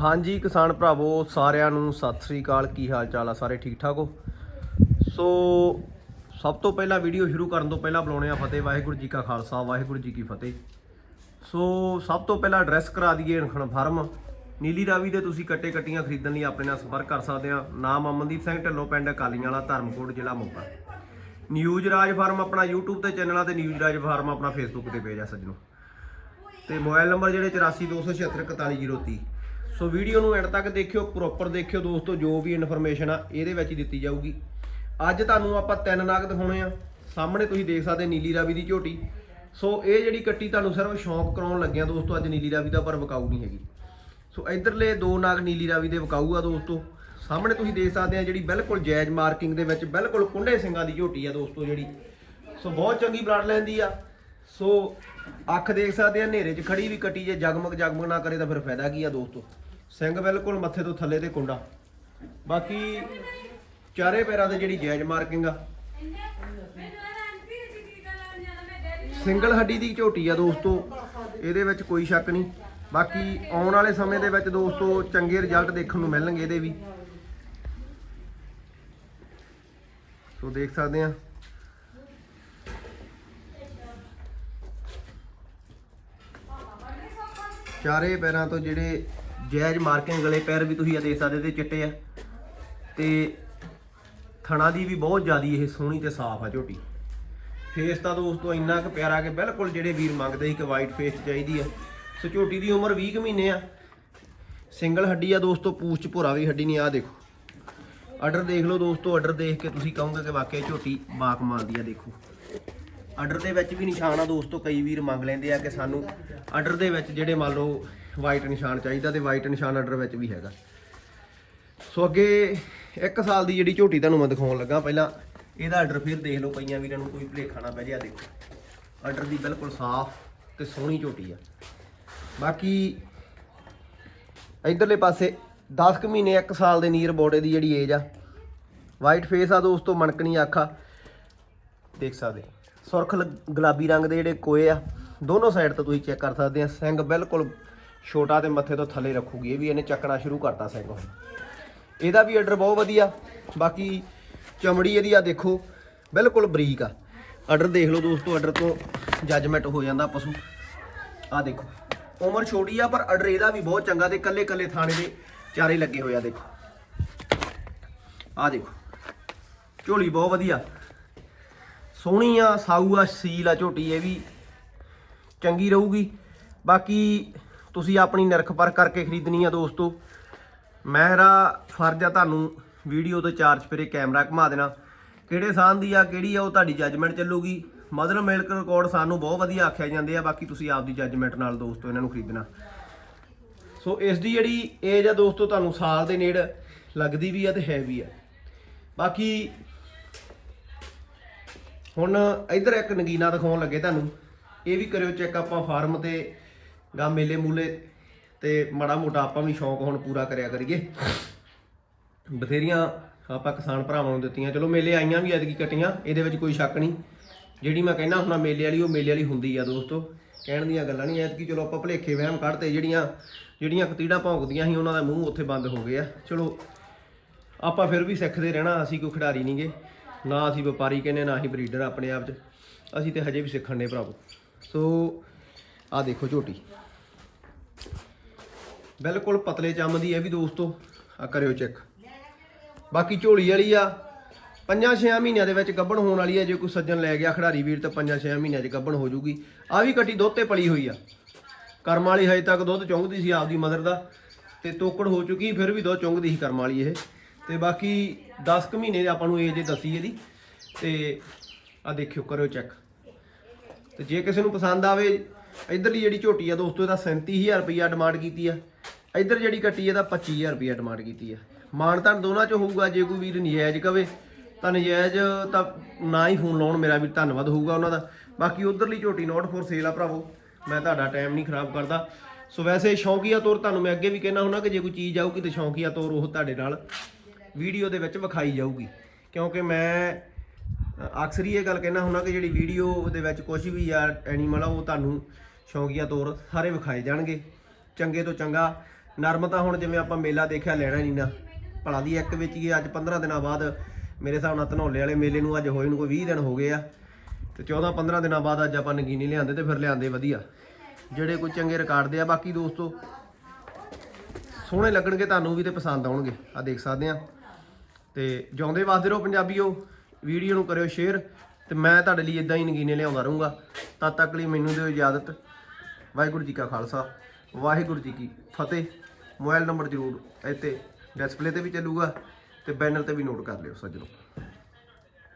ਹਾਂਜੀ ਕਿਸਾਨ ਭਰਾਵੋ, ਸਾਰਿਆਂ ਨੂੰ ਸਤਿ ਸ੍ਰੀ ਅਕਾਲ। ਕੀ ਹਾਲ ਚਾਲ ਆ ਸਾਰੇ? ਠੀਕ ਠਾਕ ਹੋ? ਸੋ, ਸਭ ਤੋਂ ਪਹਿਲਾਂ ਵੀਡੀਓ ਸ਼ੁਰੂ ਕਰਨ ਤੋਂ ਪਹਿਲਾਂ ਬੁਲਾਉਣੇ ਆ ਫਤਿਹ। ਵਾਹਿਗੁਰੂ ਜੀ ਕਾ ਖਾਲਸਾ, ਵਾਹਿਗੁਰੂ ਜੀ ਕੀ ਫਤਿਹ। ਸੋ, ਸਭ ਤੋਂ ਪਹਿਲਾਂ ਐਡਰੈਸ ਕਰਾ ਦਈਏ ਅਣਖਣ ਫਾਰਮ। ਨੀਲੀ ਰਾਵੀ ਦੇ ਤੁਸੀਂ ਕੱਟੇ ਕੱਟੀਆਂ ਖਰੀਦਣ ਲਈ ਆਪਣੇ ਨਾਲ ਸੰਪਰਕ ਕਰ ਸਕਦੇ ਆ। ਨਾਮ ਅਮਨਦੀਪ ਸਿੰਘ, ਢੱਲੋਂ ਪਿੰਡ ਕਾਲੀਆਂ ਵਾਲਾ ਧਰਮਕੋਟ, ਜ਼ਿਲ੍ਹਾ ਮੋਗਾ ਨਿਊਜ਼ ਰਾਜ ਫਾਰਮ ਆਪਣਾ YouTube ਤੇ ਚੈਨਲ ਆ ਤੇ ਨਿਊਜ਼ ਰਾਜ ਫਾਰਮ ਆਪਣਾ Facebook ਤੇ ਪੇਜ ਆ ਸੱਜਣੋ। ਤੇ ਮੋਬਾਈਲ ਨੰਬਰ ਜਿਹੜੇ 8427744130 ਸੋ ਵੀਡੀਓ ਨੂੰ ਐਂਡ ਤੱਕ ਦੇਖਿਓ ਪ੍ਰੋਪਰ ਦੇਖਿਓ ਦੋਸਤੋ, ਜੋ ਵੀ ਇਨਫੋਰਮੇਸ਼ਨ ਆ, ਇਹਦੇ ਵਿੱਚ ਹੀ ਦਿੱਤੀ ਜਾਊਗੀ। ਅੱਜ ਤੁਹਾਨੂੰ ਆਪਾਂ ਤਿੰਨ ਨਾਗ ਦਿਖਾਉਣੇ ਆ। ਸਾਹਮਣੇ ਤੁਸੀਂ ਦੇਖ ਸਕਦੇ ਨੀਲੀ ਰਾਵੀ ਦੀ ਝੋਟੀ। ਸੋ ਇਹ ਜਿਹੜੀ ਕੱਟੀ ਤੁਹਾਨੂੰ ਸਿਰਫ ਸ਼ੌਂਕ ਕਰਾਉਣ ਲੱਗਿਆ ਦੋਸਤੋ, ਅੱਜ ਨੀਲੀ ਰਾਵੀ ਦਾ ਪਰ ਵਿਕਾਊ ਨਹੀਂ ਹੈਗੀ। ਸੋ ਇਧਰਲੇ ਦੋ ਨਾਗ ਨੀਲੀ ਰਾਵੀ ਦੇ ਵਿਕਾਊ ਆ ਦੋਸਤੋ। ਸਾਹਮਣੇ ਤੁਸੀਂ ਦੇਖ ਸਕਦੇ ਆ ਜਿਹੜੀ ਬਿਲਕੁਲ ਜਾਇਜ਼ ਮਾਰਕਿੰਗ ਦੇ ਵਿੱਚ ਬਿਲਕੁਲ ਕੁੰਡੇ ਸਿੰਘਾਂ ਦੀ ਝੋਟੀ ਆ ਦੋਸਤੋ ਜਿਹੜੀ। ਸੋ ਬਹੁਤ ਚੰਗੀ ਬਲੱਡ ਲੈਂਦੀ ਆ। ਸੋ ਅੱਖ ਦੇਖ ਸਕਦੇ ਆ, ਹਨੇਰੇ 'ਚ ਖੜੀ ਵੀ ਕੱਟੀ ਜੇ ਜਗਮਗ ਜਗਮਗ ਨਾ ਕਰੇ ਤਾਂ ਫਿਰ ਫਾਇਦਾ ਕੀ ਆ ਦੋਸਤੋ? ਸਿੰਘ ਬਿਲਕੁਲ ਮੱਥੇ ਤੋਂ ਥੱਲੇ ਤੇ ਕੁੰਡਾ। ਬਾਕੀ ਚਾਰੇ ਪੈਰਾਂ ਤੇ ਜਿਹੜੀ ਜਾਇਜ਼ ਮਾਰਕਿੰਗ ਆ। ਸਿੰਗਲ ਹੱਡੀ ਦੀ ਝੋਟੀ ਆ ਦੋਸਤੋ, ਇਹਦੇ ਵਿੱਚ ਕੋਈ ਸ਼ੱਕ ਨਹੀਂ। ਬਾਕੀ ਆਉਣ ਵਾਲੇ ਸਮੇਂ ਦੇ ਵਿੱਚ ਦੋਸਤੋ, ਚੰਗੇ ਰਿਜ਼ਲਟ ਦੇਖਣ ਨੂੰ ਮਿਲਣਗੇ ਇਹਦੇ ਵੀ। ਸੋ ਦੇਖ ਸਕਦੇ ਆ। ਚਾਰੇ ਪੈਰਾਂ ਤੋਂ ਜਿਹੜੇ ਜਾਇਜ਼ ਮਾਰਕਿੰਗ ਗਲੇ ਪੈਰ ਵੀ ਤੁਸੀਂ ਆ ਦੇਖ ਸਕਦੇ ਤੇ ਚਿੱਟੇ ਆ। ਤੇ ਥਣਾ ਦੀ ਵੀ ਬਹੁਤ ਜ਼ਿਆਦੀ ਇਹ ਸੋਹਣੀ ਤੇ ਸਾਫ਼ ਆ ਝੋਟੀ। ਫੇਸ ਤਾਂ ਦੋਸਤੋ ਇੰਨਾ ਕੁ ਪਿਆਰਾ ਕਿ ਬਿਲਕੁਲ ਜਿਹੜੇ ਵੀਰ ਮੰਗਦੇ ਸੀ ਕਿ ਵਾਈਟ ਫੇਸ ਚਾਹੀਦੀ ਆ। ਸੋ ਝੋਟੀ ਦੀ ਉਮਰ 20 ਕੁ ਮਹੀਨੇ ਆ। ਸਿੰਗਲ ਹੱਡੀ ਆ ਦੋਸਤੋ, ਪੂਛ ਚ ਭੋਰਾ ਵੀ ਹੱਡੀ ਨਹੀਂ ਆ ਦੇਖੋ। ਆਰਡਰ ਦੇਖ ਲਓ ਦੋਸਤੋ ਆਰਡਰ ਦੇਖ ਕੇ ਤੁਸੀਂ ਕਹੋਗੇ ਕਿ ਵਾਕਿਆ ਇਹ ਝੋਟੀ ਬਾਕ ਮਾਰਦੀ ਆ, ਦੇਖੋ। ਆਰਡਰ ਦੇ ਵਿੱਚ ਵੀ ਨਿਸ਼ਾਨ ਆ ਦੋਸਤੋ, ਕਈ ਵੀਰ ਮੰਗ ਲੈਂਦੇ ਆ ਕਿ ਸਾਨੂੰ ਆਰਡਰ ਦੇ ਵਿੱਚ ਜਿਹੜੇ ਮੰਨ ਲਓ ਵਾਈਟ ਨਿਸ਼ਾਨ ਚਾਹੀਦਾ ਤੇ ਵਾਈਟ ਨਿਸ਼ਾਨ ਆਰਡਰ ਵਿੱਚ ਵੀ ਹੈਗਾ। ਸੋ ਅੱਗੇ 1 ਸਾਲ ਦੀ ਜਿਹੜੀ ਝੋਟੀ ਤੁਹਾਨੂੰ ਮੈਂ ਦਿਖਾਉਣ ਲੱਗਾ, ਪਹਿਲਾਂ ਇਹਦਾ ਆਰਡਰ ਫਿਰ ਦੇਖ ਲਓ ਕਈਆਂ ਵੀਰਾਂ ਨੂੰ ਕੋਈ ਭੁਲੇਖਾ ਨਾ ਪੈ ਜਾ ਦੇਖੋ। ਆਰਡਰ ਦੀ ਬਿਲਕੁਲ ਸਾਫ਼ ਤੇ ਸੋਹਣੀ ਝੋਟੀ ਆ। ਬਾਕੀ ਇਧਰਲੇ ਪਾਸੇ 10 ਕੁ ਮਹੀਨੇ 1 ਸਾਲ ਦੇ ਨੀਅਰ ਬੋਡੇ ਦੀ ਜਿਹੜੀ ਏਜ ਆ ਵਾਈਟ ਫੇਸ ਆ ਦੋਸਤੋ, ਮਣਕਣੀ ਅੱਖਾਂ ਦੇਖ ਸਕਦੇ ਸੁਰਖ ਲ- ਗੁਲਾਬੀ ਰੰਗ ਦੇ ਜਿਹੜੇ ਕੋਏ ਆ, ਦੋਨੋਂ ਸਾਈਡ ਤੋਂ ਤੁਸੀਂ ਚੈੱਕ ਕਰ ਸਕਦੇ ਆ। ਸਿੰਘ ਬਿਲਕੁਲ ਛੋਟਾ ਤੇ ਮੱਥੇ ਤੋਂ ਥੱਲੇ ਰੱਖੂਗੀ, ਇਹ ਵੀ ਇਹਨੇ ਚੱਕਣਾ ਸ਼ੁਰੂ ਕਰਤਾ ਸਿੰਘ ਇਹਦਾ ਵੀ ਆਰਡਰ ਬਹੁਤ ਵਧੀਆ, ਬਾਕੀ ਚਮੜੀ ਇਹਦੀ ਆ ਦੇਖੋ, ਬਿਲਕੁਲ ਬਰੀਕ ਆ। ਆਰਡਰ ਦੇਖ ਲਓ ਦੋਸਤੋ ਆਰਡਰ ਤੋਂ ਜੱਜਮੈਂਟ ਹੋ ਜਾਂਦਾ ਪਸ਼ੂ। ਆ ਦੇਖੋ, ਉਮਰ ਛੋਟੀ ਆ, ਪਰ ਆਰਡਰ ਇਹਦਾ ਵੀ ਬਹੁਤ ਚੰਗਾ ਤੇ ਕੱਲੇ ਕੱਲੇ ਥਾਣੇ ਦੇ ਚਾਰੇ ਲੱਗੇ ਹੋਏ ਆ, ਦੇਖੋ। ਆ ਦੇਖੋ, ਝੋਲੀ ਬਹੁਤ ਵਧੀਆ। ਸੋਹਣੀ ਆ, ਸਾਊ ਆ, ਸੀਲ ਆ, ਝੋਟੀ ਇਹ ਵੀ। ਚੰਗੀ ਰਹੂਗੀ। ਬਾਕੀ ਤੁਸੀਂ ਆਪਣੀ ਨਿਰਖ ਪਰ ਕਰਕੇ ਖਰੀਦਣੀ ਆ ਦੋਸਤੋ। ਮੇਰਾ ਫਰਜ਼ ਆ ਤੁਹਾਨੂੰ ਵੀਡੀਓ ਤੋਂ ਚਾਰ ਚਪੇਰੇ ਕੈਮਰਾ ਘੁਮਾ ਦੇਣਾ। ਕਿਹੜੇ ਸਾਨ ਦੀ ਆ, ਕਿਹੜੀ ਆ, ਉਹ ਤੁਹਾਡੀ ਜੱਜਮੈਂਟ ਚੱਲੂਗੀ। ਮਦਰ ਮਿਲਕ ਰਿਕਾਰਡ ਸਾਨੂੰ ਬਹੁਤ ਵਧੀਆ ਆਖਿਆ ਜਾਂਦੇ ਆ, ਬਾਕੀ ਤੁਸੀਂ ਆਪਦੀ ਜੱਜਮੈਂਟ ਨਾਲ ਦੋਸਤੋ ਇਹਨਾਂ ਨੂੰ ਖਰੀਦਣਾ। ਸੋ ਇਸ ਦੀ ਜਿਹੜੀ ਏਜ ਆ ਦੋਸਤੋ, ਤੁਹਾਨੂੰ ਸਾਲ ਦੇ ਨੇੜ ਲੱਗਦੀ ਵੀ ਆ ਤੇ ਹੈ ਵੀ ਆ। ਬਾਕੀ ਹੁਣ ਇਧਰ ਇੱਕ ਨਗੀਨਾ ਦਿਖਾਉਣ ਲੱਗੇ ਤੁਹਾਨੂੰ। ਇਹ ਵੀ ਕਰਿਓ ਚੈੱਕ ਆਪਾਂ ਫਾਰਮ ਤੇ ਗਾ ਮੇਲੇ ਮੂਲੇ ਤੇ ਮਾੜਾ ਮੋਟਾ ਆਪਾਂ ਵੀ ਸ਼ੌਂਕ ਹੁਣ ਪੂਰਾ ਕਰਿਆ ਕਰੀਏ। ਬਥੇਰੀਆਂ ਆਪਾਂ ਕਿਸਾਨ ਭਰਾਵਾਂ ਨੂੰ ਦਿੱਤੀਆਂ। ਚਲੋ ਮੇਲੇ ਆਈਆਂ ਵੀ ਐਤਕੀ ਕਟੀਆਂ, ਇਹਦੇ ਵਿੱਚ ਕੋਈ ਸ਼ੱਕ ਨਹੀਂ। ਜਿਹੜੀ ਮੈਂ ਕਹਿੰਦਾ ਹੁਣਾ ਮੇਲੇ ਵਾਲੀ, ਉਹ ਮੇਲੇ ਵਾਲੀ ਹੁੰਦੀ ਆ ਦੋਸਤੋ। ਕਹਿਣ ਦੀਆਂ ਗੱਲਾਂ ਨਹੀਂ, ਐਤਕੀ ਚਲੋ ਆਪਾਂ ਭਲੇਖੇ ਵਹਿਮ ਕੱਢਤੇ, ਜਿਹੜੀਆਂ ਜਿਹੜੀਆਂ ਕਤੀੜਾਂ ਭੌਂਕਦੀਆਂ ਸੀ, ਉਹਨਾਂ ਦਾ ਮੂੰਹ ਉੱਥੇ ਬੰਦ ਹੋ ਗਏ ਆ। ਚਲੋ, ਆਪਾਂ ਫਿਰ ਵੀ ਸਿੱਖਦੇ ਰਹਿਣਾ, ਅਸੀਂ ਕੋਈ ਖਿਡਾਰੀ ਨਹੀਂਗੇ ਨਾ ਅਸੀਂ ਵਪਾਰੀ ਕਹਿੰਦੇ, ਨਾ ਅਸੀਂ ਬਰੀਡਰ ਆਪਣੇ ਆਪ 'ਚ। ਅਸੀਂ ਤੇ ਹਜੇ ਵੀ ਸਿੱਖਣ ਦੇ ਭਰਾਵੋ। ਸੋ ਆ ਦੇਖੋ ਝੋਟੀ। ਬਿਲਕੁਲ ਪਤਲੇ ਚੰਮ ਦੀ ਹੈ ਵੀ ਦੋਸਤੋ। ਆ ਕਰਿਓ ਚੈੱਕ। ਬਾਕੀ ਝੋਲੀ ਵਾਲੀ ਆ, ਪੰਜਾਂ ਛੇ ਮਹੀਨਿਆਂ ਦੇ ਵਿੱਚ ਗੱਭਣ ਹੋਣ ਵਾਲੀ ਹੈ। ਜੇ ਕੋਈ ਸੱਜਣ ਲੈ ਗਿਆ ਖਿਡਾਰੀ ਵੀਰ, ਤਾਂ ਪੰਜਾਂ ਛੇ ਮਹੀਨਿਆਂ 'ਚ ਗੱਭਣ ਹੋ ਜੂਗੀ। ਆ ਵੀ ਕੱਟੀ ਦੁੱਧ ਤੇ ਪਲੀ ਹੋਈ ਆ। ਕਰਮ ਵਾਲੀ ਹਜੇ ਤੱਕ ਦੁੱਧ ਚੁੰਗਦੀ ਸੀ ਆਪਦੀ ਮਦਰ ਦਾ। ਤੇ ਤੋਕੜ ਹੋ ਚੁੱਕੀ, ਫਿਰ ਵੀ ਦੁੱਧ ਚੁੰਗਦੀ ਸੀ ਕਰਮ ਵਾਲੀ ਇਹ। ਤੇ ਬਾਕੀ 10 ਕੁ ਮਹੀਨੇ ਆਪਾਂ ਨੂੰ ਏਜ ਦੱਸੀ ਇਹਦੀ, ਤੇ ਆ ਦੇਖਿਓ, ਕਰਿਓ ਚੈੱਕ ਤੇ ਜੇ ਕਿਸੇ ਨੂੰ ਪਸੰਦ ਆਵੇ, ਇਧਰਲੀ ਜਿਹੜੀ ਝੋਟੀ ਆ ਦੋਸਤੋ, ਇਹਦਾ 37000 ਰੁਪਈਆ ਡਿਮਾਂਡ ਕੀਤੀ ਆ। ਇਧਰ ਜਿਹੜੀ ਕੱਟੀ ਇਹਦਾ 25000 ਰੁਪਈਆ ਡਿਮਾਂਡ ਕੀਤੀ ਆ। ਮਾਨਤਾਨ ਦੋਨਾਂ ਚ ਹੋਊਗਾ, ਜੇ ਕੋਈ ਵੀਰ ਨਜਾਇਜ਼ ਕਵੇ, ਤਾਂ ਨਜਾਇਜ਼ ਤਾਂ ਨਾ ਹੀ ਫੋਨ ਲਾਉਣ, ਮੇਰਾ ਵੀ ਧੰਨਵਾਦ ਹੋਊਗਾ ਉਹਨਾਂ ਦਾ। ਬਾਕੀ ਉਧਰਲੀ ਝੋਟੀ ਨੋਟ ਫੋਰ ਸੇਲ ਆ ਭਰਾਵੋ, ਮੈਂ ਤੁਹਾਡਾ ਟਾਈਮ ਨਹੀਂ ਖਰਾਬ ਕਰਦਾ। ਸੋ ਵੈਸੇ ਸ਼ੌਂਕੀਆ ਤੌਰ, ਤੁਹਾਨੂੰ ਮੈਂ ਅੱਗੇ ਵੀ ਕਹਿਣਾ ਹੁੰਦਾ ਕਿ ਜੇ ਕੋਈ ਚੀਜ਼ ਆਊਗੀ ਤਾਂ ਸ਼ੌਂਕੀਆ ਤੌਰ ਉਹ ਤੁਹਾਡੇ ਨਾਲ ਵੀਡੀਓ ਦੇ ਵਿੱਚ ਵਿਖਾਈ ਜਾਊਗੀ। ਕਿਉਂਕਿ ਮੈਂ ਅਕਸਰ ਹੀ ਇਹ ਗੱਲ ਕਹਿਣਾ ਹੁੰਦਾ ਕਿ ਜਿਹੜੀ ਵੀਡੀਓ ਦੇ ਵਿੱਚ ਕੁਝ ਵੀ ਆ ਐਨੀਮਲ ਆ, ਉਹ ਤੁਹਾਨੂੰ ਸ਼ੌਂਕੀਆ ਤੌਰ ਸਾਰੇ ਵਿਖਾਏ ਜਾਣਗੇ। ਚੰਗੇ ਤੋਂ ਚੰਗਾ, ਨਰਮ ਤਾਂ ਹੁਣ ਜਿਵੇਂ ਆਪਾਂ ਮੇਲਾ ਦੇਖਿਆ ਲੈਣਾ ਨਹੀਂ ਨਾ। ਭਲਾ ਦੀ ਇੱਕ ਵਿੱਚ ਹੀ ਅੱਜ 15 ਦਿਨਾਂ ਬਾਅਦ ਮੇਰੇ ਹਿਸਾਬ ਨਾਲ ਧਨੌਲੇ ਵਾਲੇ ਮੇਲੇ ਨੂੰ ਅੱਜ ਹੋਏ ਨੂੰ ਕੋਈ 20 ਦਿਨ ਹੋ ਗਏ ਆ। ਤੇ 14 15 ਦਿਨਾਂ ਬਾਅਦ ਅੱਜ ਆਪਾਂ ਨਗੀਨੀ ਲਿਆਂਦੇ ਤੇ ਫਿਰ ਲਿਆਂਦੇ ਵਧੀਆ। ਜਿਹੜੇ ਕੋਈ ਚੰਗੇ ਰਿਕਾਰਡ ਦੇ ਆ, ਬਾਕੀ ਦੋਸਤੋ, ਸੋਹਣੇ ਲੱਗਣਗੇ ਤੁਹਾਨੂੰ ਵੀ ਤੇ ਪਸੰਦ ਆਉਣਗੇ। ਆ ਦੇਖ ਸਕਦੇ ਆ। ਤੇ ਜਿਉਂਦੇ ਵਸਦੇ ਰਹੋ ਪੰਜਾਬੀਓ, ਵੀਡੀਓ ਨੂੰ ਕਰਿਓ ਸ਼ੇਅਰ ਤੇ ਮੈਂ ਤੁਹਾਡੇ ਲਈ ਇਦਾਂ ਹੀ ਨਗੀਨੇ ਲਿਆਉਂਦਾ ਰਹੂੰਗਾ। ਤਦ ਤੱਕ ਲਈ ਮੈਨੂੰ ਦਿਓ ਇਜਾਜ਼ਤ। ਵਾਹਿਗੁਰੂ ਜੀ ਕਾ ਖਾਲਸਾ, ਵਾਹਿਗੁਰੂ ਜੀ ਕੀ ਫਤਿਹ। ਮੋਬਾਈਲ ਨੰਬਰ ਜ਼ਰੂਰ ਇੱਥੇ ਡਿਸਪਲੇ ਤੇ ਵੀ ਚੱਲੂਗਾ ਤੇ ਬੈਨਰ ਤੇ ਵੀ ਨੋਟ ਕਰ ਲਿਓ ਸੱਜਣੋ।